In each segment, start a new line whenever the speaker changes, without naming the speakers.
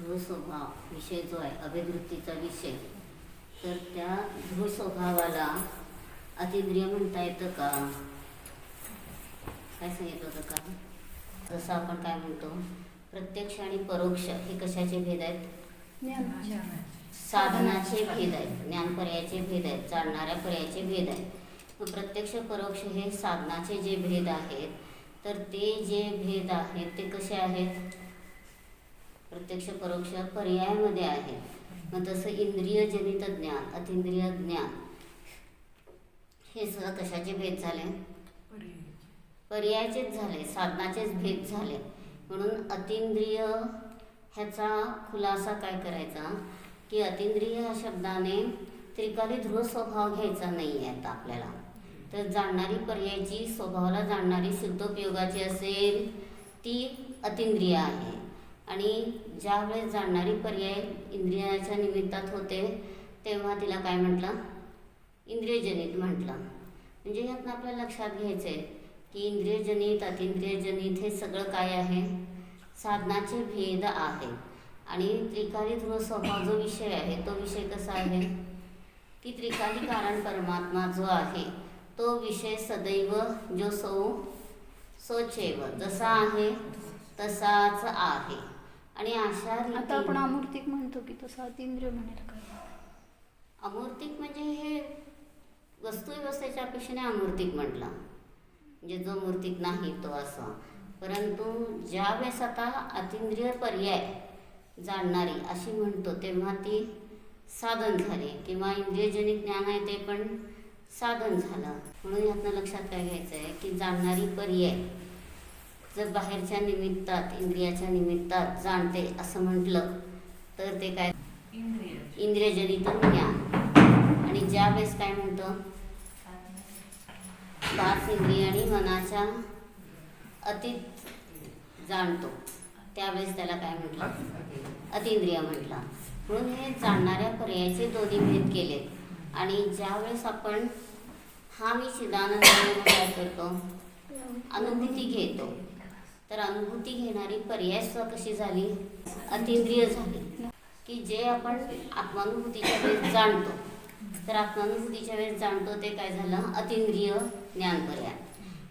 ध्रुव स्वभाव विषय जो आहे अभिवृत्तीचा विषय. तर त्या ध्रुव स्वभावाला अतिंद्रिय म्हणता येतं का? काय सांगितलं होतं का? जसं आपण काय म्हणतो प्रत्यक्ष आणि परोक्ष हे कशाचे भेद आहेत? साधनाचे भेद आहेत ज्ञानपर्यायाचे भेद आहेत जाणणाऱ्या पर्यायाचे भेद आहेत. मग प्रत्यक्ष परोक्ष हे साधनाचे जे भेद आहेत तर ते जे भेद आहेत ते कसे आहेत? प्रत्यक्ष परोक्ष पर्यायामध्ये आहे. मग तसं इंद्रिय जनित ज्ञान अतिंद्रिय ज्ञान हे सुद्धा कशाचे भेद झाले? पर्यायाचेच झाले साधनाचेच भेद झाले. म्हणून अतिंद्रिय ह्याचा खुलासा काय करायचा? की अतिंद्रिय ह्या शब्दाने त्रिकाली ध्रुव स्वभाव घ्यायचा नाही आहे आता आपल्याला. तर जाणणारी पर्यायची स्वभावाला जाणणारी सिद्धोपयोगाची असेल ती अतिंद्रिय आहे. आणि ज्यावेळेस जाणणारी पर्याय इंद्रियाच्या निमित्तात होते तेव्हा तिला काय म्हटलं? इंद्रियजनित म्हटलं. म्हणजे यातनं आपल्याला लक्षात घ्यायचं आहे की इंद्रियजनित अतिंद्रियजनित हे सगळं काय आहे? साधनाचे भेद आहे. आणि त्रिकाली ध्रुव स्वभाव जो विषय आहे तो विषय कसा आहे? की त्रिकाली कारण परमात्मा जो आहे तो विषय सदैव जो सौ सोचेव. जसा आहे तसाच आहे. आणि अशा
आता आपण अमूर्तिक म्हणतो की तसं अतिंद्रिय म्हणायला काय
अमूर्तिक म्हणजे हे वस्तुव्यवस्थेच्या अपेक्षेने अमूर्तिक म्हटलं. म्हणजे जो मूर्तिक नाही तो असं. परंतु ज्या वेळेस आता अतिंद्रिय पर्याय जाणणारी अशी म्हणतो तेव्हा ती साधन झाले. किंवा इंद्रियजनित ज्ञान आहे ते पण साधन झालं. म्हणून यातनं लक्षात काय घ्यायचं आहे की जाणणारी पर्याय. जर बाहेरच्या निमित्तात इंद्रियाच्या निमित्तात जाणते असं म्हटलं तर ते काय? इंद्रियजनित ज्ञान. आणि ज्या वेळेस काय म्हणतो? पाच इंद्रिय आणि मनाच्या अतीत जाणतो. त्यावेळेस त्याला काय म्हटलं? अतिंद्रिय म्हटलं. म्हणून हे जाणणाऱ्या पर्यायाचे दोन्ही भेद केले. आणि ज्यावेळेस आपण हा मी चिदानंद काय करतो? आनंदिती घेतो. तर अनुभूती घेणारी पर्याय सुद्धा कशी झाली? अतिंद्रिय झाली. की जे आपण आत्मानुभूतीच्या वेळेस जाणतो. तर आत्मानुभूतीच्या वेळेस जाणतो ते काय झालं? अतिंद्रिय ज्ञान पर्याय.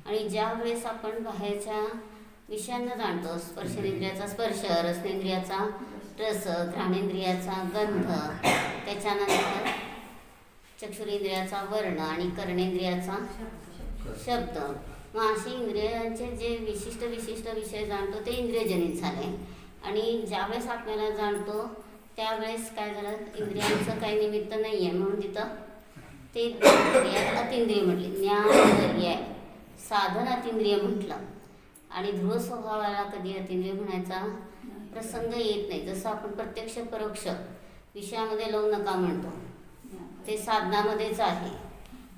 आणि ज्या वेळेस आपण बाहेरच्या विषयांना जाणतो स्पर्शेंद्रियाचा स्पर्श रसनेंद्रियाचा रस घ्राणेंद्रियाचा गंध त्याच्यानंतर चक्षुरेंद्रियाचा वर्ण आणि कर्णेंद्रियाचा शब्द. मग असे इंद्रियांचे जे विशिष्ट विशिष्ट विषय जाणतो ते इंद्रियजनित झाले. आणि ज्यावेळेस आपल्याला जाणतो त्यावेळेस काय झालं? इंद्रियांचं काही निमित्त नाही आहे म्हणून तिथं ते अतिंद्रिय म्हटले. ज्ञान आहे. साधन अतिंद्रिय म्हटलं. आणि ध्रुव स्वभावाला कधी अतिंद्रिय म्हणायचा प्रसंग येत नाही. जसं आपण प्रत्यक्ष परोक्ष विषयामध्ये लावू नका म्हणतो. ते साधनामध्येच आहे.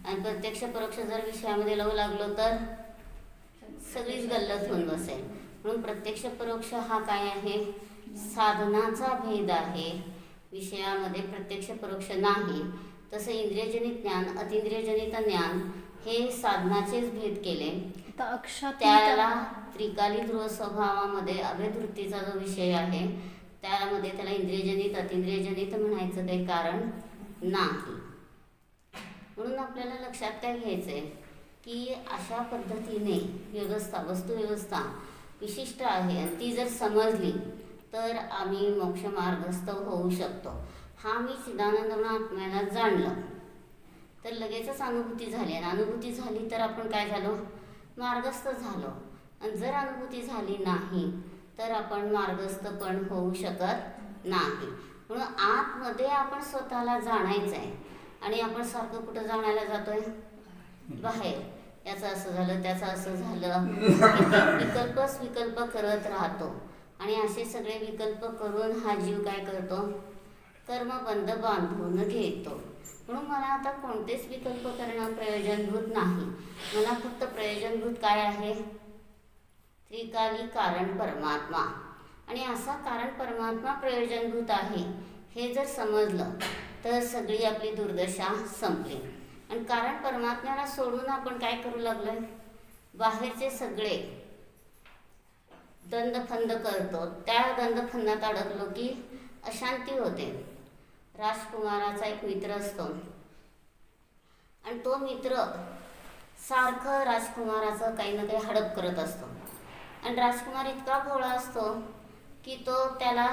आणि प्रत्यक्ष परोक्ष जर विषयामध्ये लावू लागलो तर सगळीच गल्लत होऊन बसेल. म्हणून प्रत्यक्ष परोक्ष हा काय आहे? साधनाचा भेद आहे. विषयामध्ये प्रत्यक्ष परोक्ष नाही. तसं इंद्रियजनित ज्ञान अतिंद्रियजनित ज्ञान हे साधनाचेच भेद केले. त्याला त्रिकाली ध्रुव स्वभावामध्ये अभेदवृत्तीचा जो विषय आहे त्यामध्ये त्याला इंद्रियजनित अतिंद्रियजनित म्हणायचं काही कारण नाही. म्हणून आपल्याला लक्षात काय घ्यायचं आहे की अशा पद्धतीने व्यवस्था वस्तुव्यवस्था विशिष्ट आहे. आणि ती जर समजली तर आम्ही मोक्ष मार्गस्थ होऊ शकतो. हा मी चिदानंद आत्म्याला जाणलं. तर लगेचच अनुभूती झाली. आणि अनुभूती झाली तर आपण काय झालो? मार्गस्थ झालो. आणि जर अनुभूती झाली नाही तर आपण मार्गस्थ पण होऊ शकत नाही. म्हणून आतमध्ये आपण स्वतःला जाणायचं आहे आणि आपण सारखं कुठं जाणायला जातोय? बाहेर याचं असं झालं त्याचं असं झालं. इथे विकल्पच विकल्प करत राहतो. आणि असे सगळे विकल्प करून हा जीव काय करतो? कर्मबंध बांधून घेतो. म्हणून मला आता कोणतेच विकल्प करणं प्रयोजनभूत नाही. मला फक्त प्रयोजनभूत काय आहे? त्रिकाली कारण परमात्मा. आणि असा कारण परमात्मा प्रयोजनभूत आहे हे जर समजलं तर सगळी आपली दुर्दशा संपली. आणि कारण परमात्म्याला सोडून आपण काय करू लागलोय? बाहेरचे सगळे दंदफंद करतो. त्या दंदफंदात अडकलो की अशांती होते. राजकुमाराचा एक मित्र असतो. आणि तो मित्र सारखं राजकुमाराचं काही ना काही हडप करत असतो. आणि राजकुमार इतका भोळा असतो की तो त्याला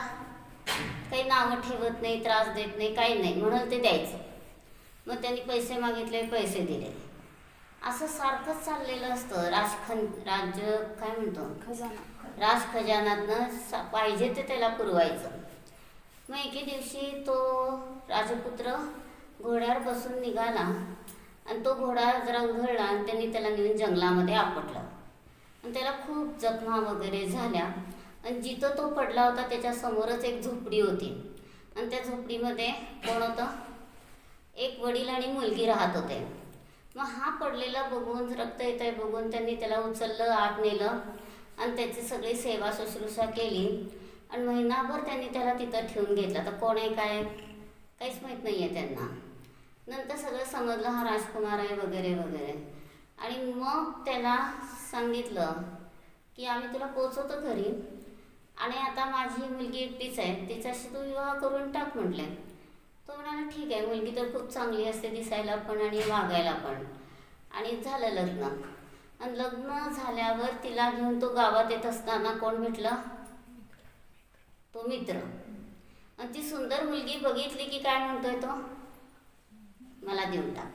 काही नावं ठेवत नाही त्रास देत नाही काही नाही. म्हणून ते द्यायचं. मग त्यांनी पैसे मागितले पैसे दिले. असं सारखंच चाललेलं असतं. राजखन राज्य काय म्हणतो?
खजाना.
राज खजानातनं सा- पाहिजे ते त्याला पुरवायचं. मग एके दिवशी तो राजपुत्र घोड्यावर बसून निघाला आणि तो घोडा जरा उघडला आणि त्यांनी त्याला नेऊन जंगलामध्ये आपटलं. आणि त्याला खूप जखमा वगैरे झाल्या. आणि जिथं तो पडला होता त्याच्या समोरच एक झोपडी होती. आणि त्या झोपडीमध्ये कोण होतं? एक वडील आणि मुलगी राहत होते. मग हा पडलेला बघून रक्त येत आहे बघून त्यांनी त्याला उचललं आत नेलं आणि त्याची सगळी सेवा शुश्रूषा केली. आणि महिनाभर त्यांनी त्याला तिथं ठेवून घेतलं. तर कोण आहे काय काहीच माहीत नाही आहे त्यांना. नंतर सगळं समजलं हा राजकुमार आहे वगैरे वगैरे. आणि मग त्याला सांगितलं की आम्ही तुला पोचवतो घरी आणि आता माझी मुलगी एकटीच आहे. तिच्याशी तू विवाह करून टाक म्हटले. तो म्हणाला ठीक आहे मुलगी तर खूप चांगली असते दिसायला पण आणि वागायला पण. आणि झालं लग्न. आणि लग्न झाल्यावर तिला घेऊन तो गावात येत असताना कोण भेटलं? तो मित्र. आणि ती सुंदर मुलगी बघितली की काय म्हणतोय तो? मला देऊन टाक.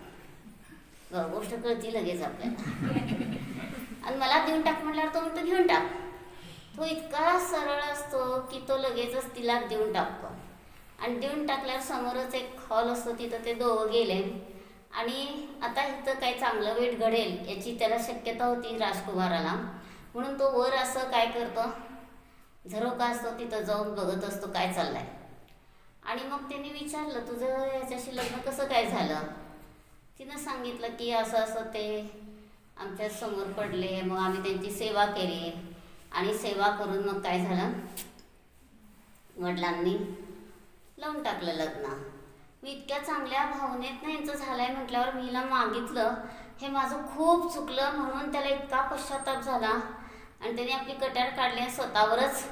ग- गोष्ट कळती लगेच आपल्याला. आणि मला देऊन टाक म्हटल्यावर तो म्हणतो घेऊन टाक. तो इतका सरळ असतो की तो लगेचच तिला देऊन टाकतो. आणि देऊन टाकल्यावर समोरच एक हॉल असतो तिथं ते दोघं गेले. आणि आता इथं काही चांगलं वेट घडेल याची त्याला शक्यता होती राजकुमाराला. म्हणून तो वर असं काय करतो? झरोका असतो तिथं जाऊन बघत असतो काय चाललंय. आणि मग त्यांनी विचारलं तुझं याच्याशी लग्न कसं काय झालं? तिनं सांगितलं की असं असं ते आमच्यासमोर पडले मग आम्ही त्यांची सेवा केली. आणि सेवा करून मग काय झालं? वडिलांनी लावून टाकलं लग्न. मी इतक्या चांगल्या भावनेत ना यांचं झालंय म्हटल्यावर मीला मागितलं. हे माझं खूप चुकलं म्हणून त्याला इतका पश्चाताप झाला. आणि त्याने आपली कट्यार काढली स्वतःवरच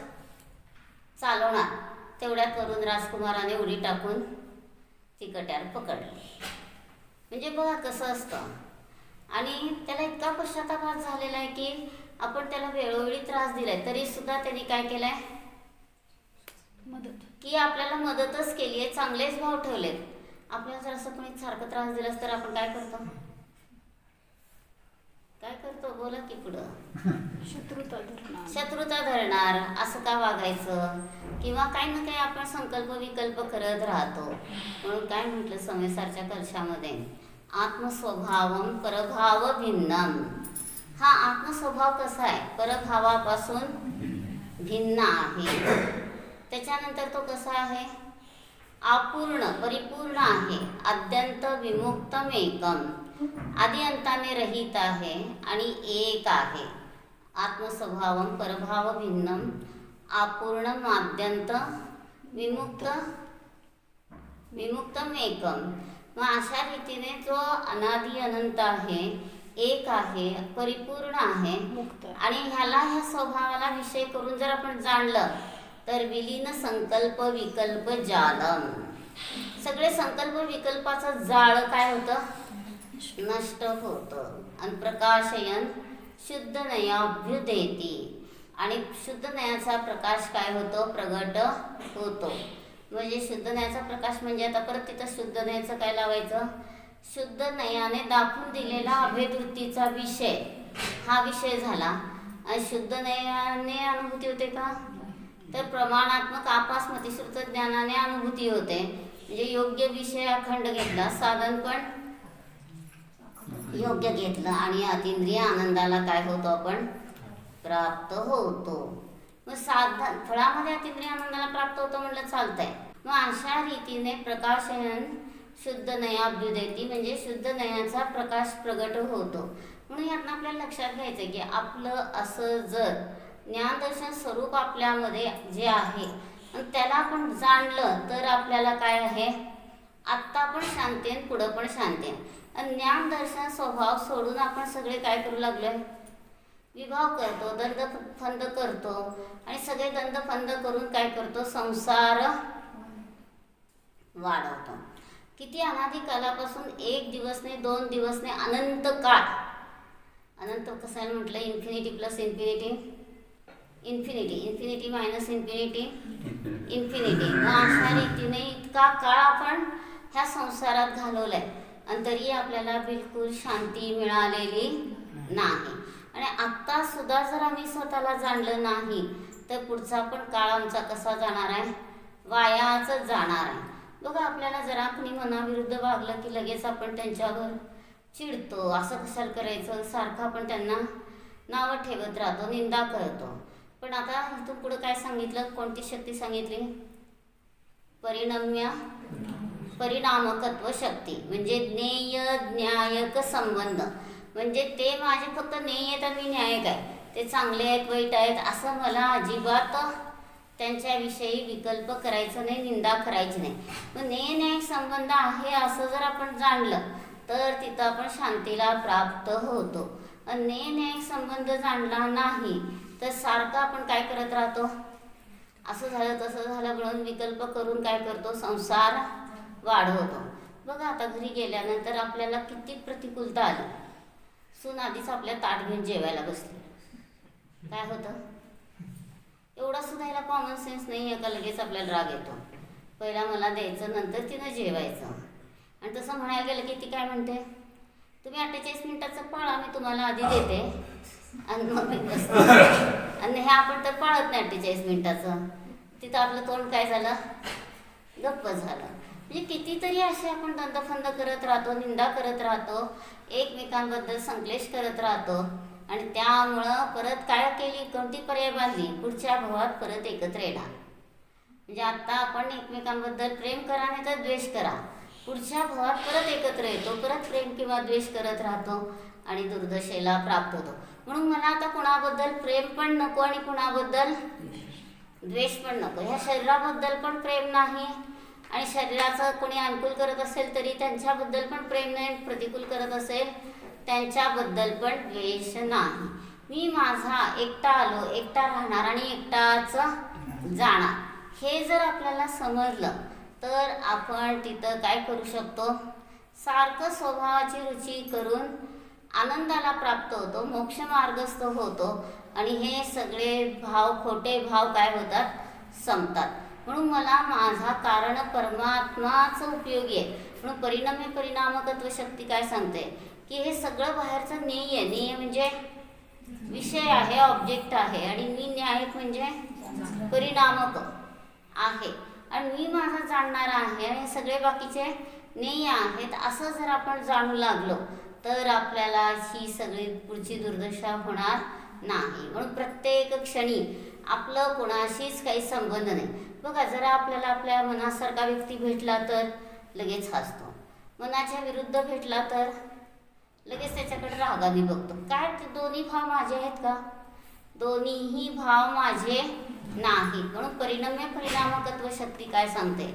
चालवणार. तेवढ्यात करून राजकुमाराने उडी टाकून ती कट्यार पकडली. म्हणजे बघा कसं असतं. आणि त्याला इतका पश्चाताप झालेला आहे की आपण त्याला वेळोवेळी त्रास दिलाय. तरी सुद्धा त्यांनी काय केलंय?
मदत.
की आपल्याला मदतच केली आहे चांगलेच भाव ठेवलेत. आपल्याला जर असं कोणी सारखं त्रास दिलास तर आपण काय करतो? काय करतो? बोला की पुढं.
शत्रुता धरणा
शत्रुता धरणार असं का वागायचं? किंवा काही ना काही आपण संकल्प विकल्प करत राहतो. म्हणून काय म्हटलं समेसारच्या कलशामध्ये आत्मस्वभावम परभाव भिन्नम. हा आत्मस्वभाव कसा आहे? परभावापासून भिन्न आहे. त्याच्यानंतर तो कसा आहे? अपूर्ण परिपूर्ण आहे. अत्यंत विमुक्तम एकम आदी अंताने रहित आहे आणि एक आहे. आत्मस्वभावम परभाव भिन्नम अपूर्ण माद्यंत विमुक्त विमुक्तम एकम मग अशा रीतीने जो अनादी अनंत आहे एक आहे परिपूर्ण आहे
मुक्त.
आणि ह्याला ह्या स्वभावाला विषय करून जर आपण जाणलं तर विलीन संकल्प विकल्प जालम. सगळे संकल्प विकल्पाचं जाळ काय होतं? नष्ट होतं. आणि प्रकाशयन शुद्ध नयाभ्युदेती आणि शुद्ध नयाचा प्रकाश काय होतो? प्रगट होतो. म्हणजे शुद्ध नयाचा प्रकाश म्हणजे आता परत तिथं शुद्ध नयाचं काय लावायचं? शुद्ध नयाने दाखवून दिलेला अभेदवृत्तीचा विषय. हा विषय झाला. आणि शुद्ध नयाने अनुभूती होते का? तर प्रमाणात्मक आपासमतिश्रुत ज्ञानाने अनुभूती होते. म्हणजे योग्य विषय अखंड घेतला साधन पण योग्य घेतलं आणि अतिंद्रिय आनंदाला काय होतो आपण? प्राप्त होतो. मग साधन फळामध्ये अतिंद्रिय आनंदाला प्राप्त होतो म्हणलं चालतंय. मग अशा रीतीने प्रकाशयन शुद्ध नयाभ्युदेती म्हणजे शुद्ध नयाचा प्रकाश प्रगट होतो. म्हणून यातनं आपल्याला लक्षात घ्यायचं की आपलं असं जर ज्ञानदर्शन स्वरूप आपल्यामध्ये जे आहे त्याला आपण जाणलं तर आपल्याला काय आहे? आत्ता पण शांती आहे पुढं पण शांती आहे आणि ज्ञानदर्शन स्वभाव सोडून आपण सगळे काय करू लागलोय? विवाह करतो दंड फंद करतो आणि सगळे दंड फंद करून काय करतो? संसार वाढवतो. किती अनादी कालापासून एक दिवस नाही दोन दिवस नाही अनंत काळ. अनंत कसं आहे म्हटलं? Infinity plus infinity infinity infinity minus infinity infinity. अशा रीतीने इतका काळ आपण ह्या संसारात घालवलाय. आणि तरी आपल्याला बिलकुल शांती मिळालेली नाही. आणि आत्ता सुद्धा जर आम्ही स्वतःला जाणलं नाही तर पुढचा पण काळ आमचा कसा जाणार आहे? वायाच जाणार आहे. बघा आपल्याला जरा कुणी मनाविरुद्ध वागलं की लगेच आपण त्यांच्यावर चिडतो. असं कशाला करायचं? सारखं आपण त्यांना नावं ठेवत राहतो निंदा करतो. पण आता तू पुढं काय सांगितलं? कोणती शक्ती सांगितली? परिणम्य परिणामकत्व शक्ती म्हणजे ज्ञेय ज्ञायक संबंध. म्हणजे ते माझे फक्त नेय आहेत आणि मी न्यायक आहे. ते चांगले आहेत वाईट आहेत असं मला अजिबात त्यांच्याविषयी विकल्प करायचं नाही निंदा करायची नाही. मग नेय न्यायक संबंध आहे असं जर आपण जाणलं तर तिथं आपण शांतीला प्राप्त होतो. आणि न्यायिक संबंध जाणला नाही तर सारखं आपण काय करत राहतो? असं झालं तसं झालं म्हणून विकल्प करून काय करतो? संसार वाढवतो. बघा आता घरी गेल्यानंतर आपल्याला किती प्रतिकूलता आली. सून आधीच आपल्या ताट घेऊन जेवायला बसली. काय होतं? एवढा सुद्धा याला कॉमन सेन्स नाही आहे का? लगेच आपल्याला राग येतो. पहिला मला द्यायचं नंतर तिनं जेवायचं. आणि तसं म्हणायला गेलं की ती काय म्हणते? तुम्ही अठ्ठेचाळीस मिनिटाचं पाळा मी तुम्हाला आधी देते. आणि मग मी बसते आणि हे आपण तर पाळत नाही अठ्ठेचाळीस मिनिटाचं. तिथं आपलं तोंड काय झालं? गप्प झालं. म्हणजे कितीतरी असे आपण दंदफंद करत राहतो निंदा करत राहतो एकमेकांबद्दल संक्लेश करत राहतो. आणि त्यामुळं परत काय केली? कोणती पर्याय बांधली? पुढच्या भावात परत एकत्र येणार. म्हणजे आता आपण एकमेकांबद्दल प्रेम करा नाही तर द्वेष करा. पुढच्या भावात परत एकत्र येतो परत प्रेम किंवा द्वेष करत राहतो आणि दुर्दशेला प्राप्त होतो. म्हणून मला आता कुणाबद्दल प्रेम पण नको आणि कुणाबद्दल द्वेष पण नको. ह्या शरीराबद्दल पण प्रेम नाही आणि शरीराचं कोणी अनुकूल करत असेल तरी त्यांच्याबद्दल पण प्रेम नाही प्रतिकूल करत असेल त्यांच्याबद्दल पण द्वेष नाही. मी माझा एकटा आलो एकटा राहणार आणि एकटाच जाणार. हे जर आपल्याला समजलं तर आपण तिथं काय करू शकतो? सारखं स्वभावाची रुची करून आनंदाला प्राप्त होतो मोक्ष मार्गस्थ होतो आणि हे सगळे भाव खोटे भाव काय होतात? संपतात. म्हणून मला माझा कारण परमात्माच उपयोगी आहे. म्हणून परिणामी परिणामकत्व शक्ती काय सांगते? की हे सगळं बाहेरचं नेय आहे नेय म्हणजे विषय आहे ऑब्जेक्ट आहे आणि मी न्यायिक म्हणजे परिणामक आहे. आणि मी माझा जाणणारा आहे आणि सगळे बाकीचे नेय आहेत असं जर आपण जाणू लागलो तर आपल्याला ही सगळी पुढची दुर्दशा होणार नाही. म्हणून प्रत्येक क्षणी आपलं कोणाशीच काही संबंध नाही. बघा जरा आपल्याला आपल्या मनासारखा व्यक्ती भेटला तर लगेच हसतो. मनाच्या विरुद्ध भेटला तर लगेच त्याच्याकडे रागाने बघतो. काय ते दोन्ही भाव माझे आहेत का? दोन्हीही भाव माझे नाही. म्हणून परिणाम्य परिणामकत्व शक्ती काय सांगते?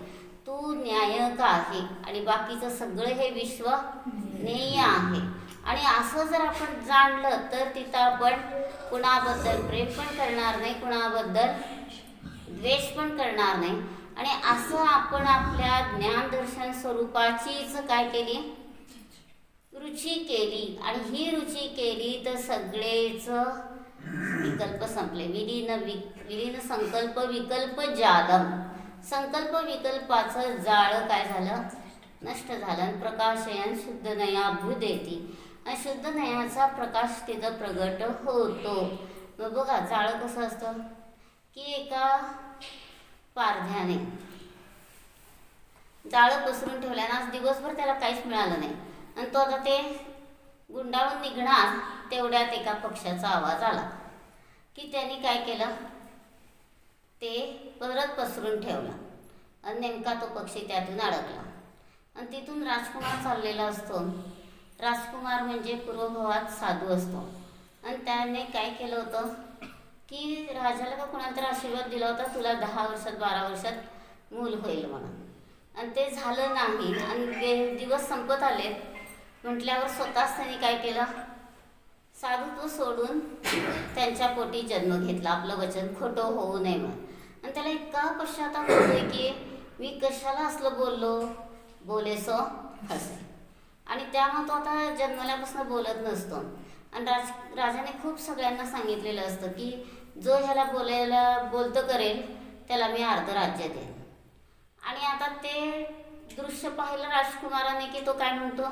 तू न्यायक आहे आणि बाकीचं सगळं हे विश्व नेय आहे. आणि असं जर आपण जाणलं तर तिथं आपण कुणाबद्दल प्रेम पण करणार नाही कुणाबद्दल द्वेष पण करणार नाही. आणि असं आपण आपल्या ज्ञानदर्शन स्वरूपाचीच काय केली? रुची केली. आणि ही रुची केली तर सगळेच विकल्प संपले. विलीन विक विलीन संकल्प विकल्प जादम. संकल्प विकल्पाचं जाळं काय झालं? नष्ट झालं आणि प्रकाशयन शुद्ध नया भूदेती. आणि शुद्ध नयाचा प्रकाश तिथं प्रगट होतो. मग बघा जाळं कसं असतं? की एका पारध्याने. जाळं पसरून ठेवल्यानं आज दिवसभर त्याला काहीच मिळालं नाही. आणि तो आता ते गुंडाळून निघणार तेवढ्यात एका पक्षाचा आवाज आला. की त्यांनी काय केलं? ते परत पसरून ठेवलं. आणि नेमका तो पक्षी त्यातून अडकला. आणि तिथून राजकुमार चाललेला असतो. राजकुमार म्हणजे पूर्वभावात साधू असतो. आणि त्याने काय केलं होतं? की राजाला का कोणाला तर आशीर्वाद दिला होता? तुला दहा वर्षात बारा वर्षात मूल होईल म्हणून. आणि ते झालं नाही. आणि ते दिवस संपत आले. म्हटल्यावर स्वतःच त्यांनी काय केलं? साधुत्व सोडून त्यांच्या पोटी जन्म घेतला. आपलं वचन खोटं होऊ नये म्हणून. आणि त्याला इतका पश्चाताप होतोय की मी कशाला असलं बोललो? बोले सो हसे आणि त्यामुळे तो आता जन्मल्यापासून बोलत नसतो. आणि राज राजाने खूप सगळ्यांना सांगितलेलं असतं की जो ह्याला बोलायला बोलतं करेल त्याला मी अर्ध राज्य देईन. आणि आता ते दृश्य पाहिलं राजकुमाराने की तो काय म्हणतो?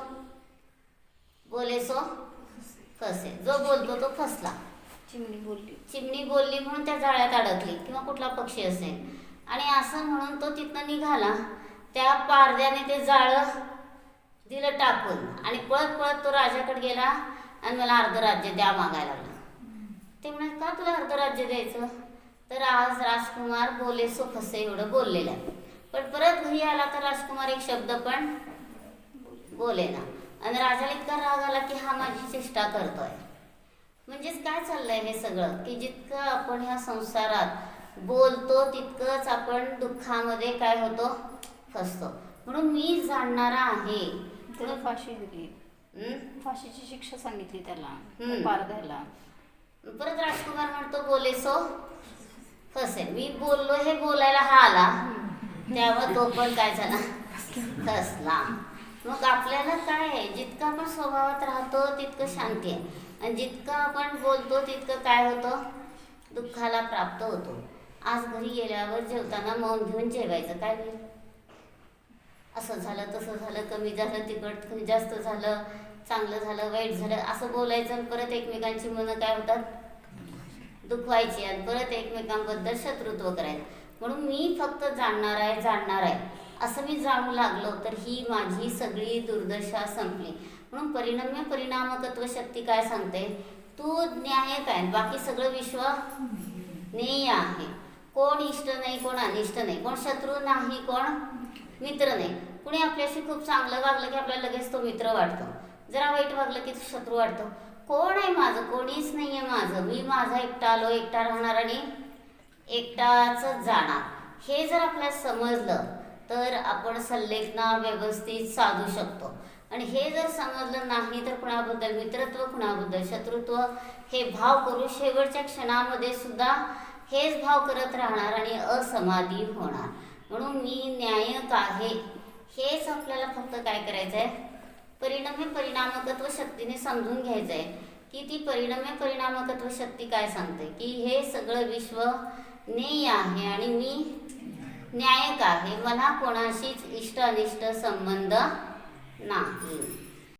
बोले सो फसे. जो बोलतो तो फसला.
चिमणी बोलली.
चिमणी बोलली म्हणून त्या जाळ्यात अडकली किंवा कुठला पक्षी असेल. आणि असं म्हणून तो तिथनं निघाला. त्या पारद्याने ते जाळं दिलं टाकून. आणि पळत पळत तो राजाकडे गेला आणि मला अर्ध राज्य द्या मागायला लागला. ते म्हणाले का तुला अर्ध राज्य द्यायचं? तर आज राजकुमार बोले सो फसे एवढं बोललेलं आहे. पण परत घरी आला तर राजकुमार एक शब्द पण बोले ना आणि राजाला इतका राग आला की हा माझी चेष्टा करतोय. म्हणजेच काय चाललंय हे सगळं? की जितकं आपण ह्या संसारात बोलतो तितकंच आपण दुःखामध्ये काय होतो? फसतो. म्हणून मी जाणणारा आहे.
त्याला फाशी दिली? फाशीची शिक्षा सांगितली त्याला.
हम्म.
पारद्याला
परत राजकुमार म्हणतो बोले सो. फसे. मी बोललो हे बोलायला हा आला. त्यावर तो पण काय झाला? फसला. मग आपल्याला काय आहे? जितकं आपण स्वभावात राहतो तितकं शांती आहे. आणि जितकं आपण बोलतो तितकं काय होतं? दुःखाला प्राप्त होतो. आज घरी गेल्यावर जेवताना मौन घेऊन जेवायचं काय होईल? असं झालं तसं झालं कमी झालं तिखट कमी जास्त झालं चांगलं झालं वाईट झालं असं बोलायचं आणि परत एकमेकांची मनं काय होतात? दुखवायची आणि परत एकमेकांबद्दल शत्रुत्व करायचं. म्हणून मी फक्त जाणणार आहे जाणणार आहे. असं मी जाणू लागलो तर ही माझी सगळी दुर्दशा संपली. म्हणून परिणाम्य परिणामकत्व शक्ती काय सांगते? तू न्यायक आहे बाकी सगळं विश्व नेय आहे. कोण इष्ट नाही कोण अनिष्ट नाही. कोण शत्रू नाही कोण मित्र नाही. कुणी आपल्याशी खूप चांगलं वागलं की आपल्याला लगेच तो मित्र वाटतो. जरा वाईट वागलं की तो शत्रू वाटतो. कोण आहे माझं? कोणीच नाही आहे माझं. मी माझा एकटा आलो एकटा राहणार आणि एकटाच जाणार. हे जर आपल्याला समजलं तर आपण संलेखना व्यवस्थित साधू शकतो. आणि हे जर समजलं नाही तर कुणाबद्दल? मित्रत्व कुणाबद्दल? शत्रुत्व? हे भाव करू शेवटच्या क्षणामध्ये सुद्धा हेच भाव करत राहणार आणि असमाधी होणार. म्हणून मी न्यायक आहे. हेच आपल्याला फक्त काय करायचं आहे परिणामी परिणामकत्व शक्तीने समजून घ्यायचं आहे की ती परिणामी परिणामकत्व शक्ती काय सांगते? की हे सगळं विश्व नेय आहे आणि मी न्यायक आहे मला कोणाशीच इष्ट अनिष्ट संबंध नाही.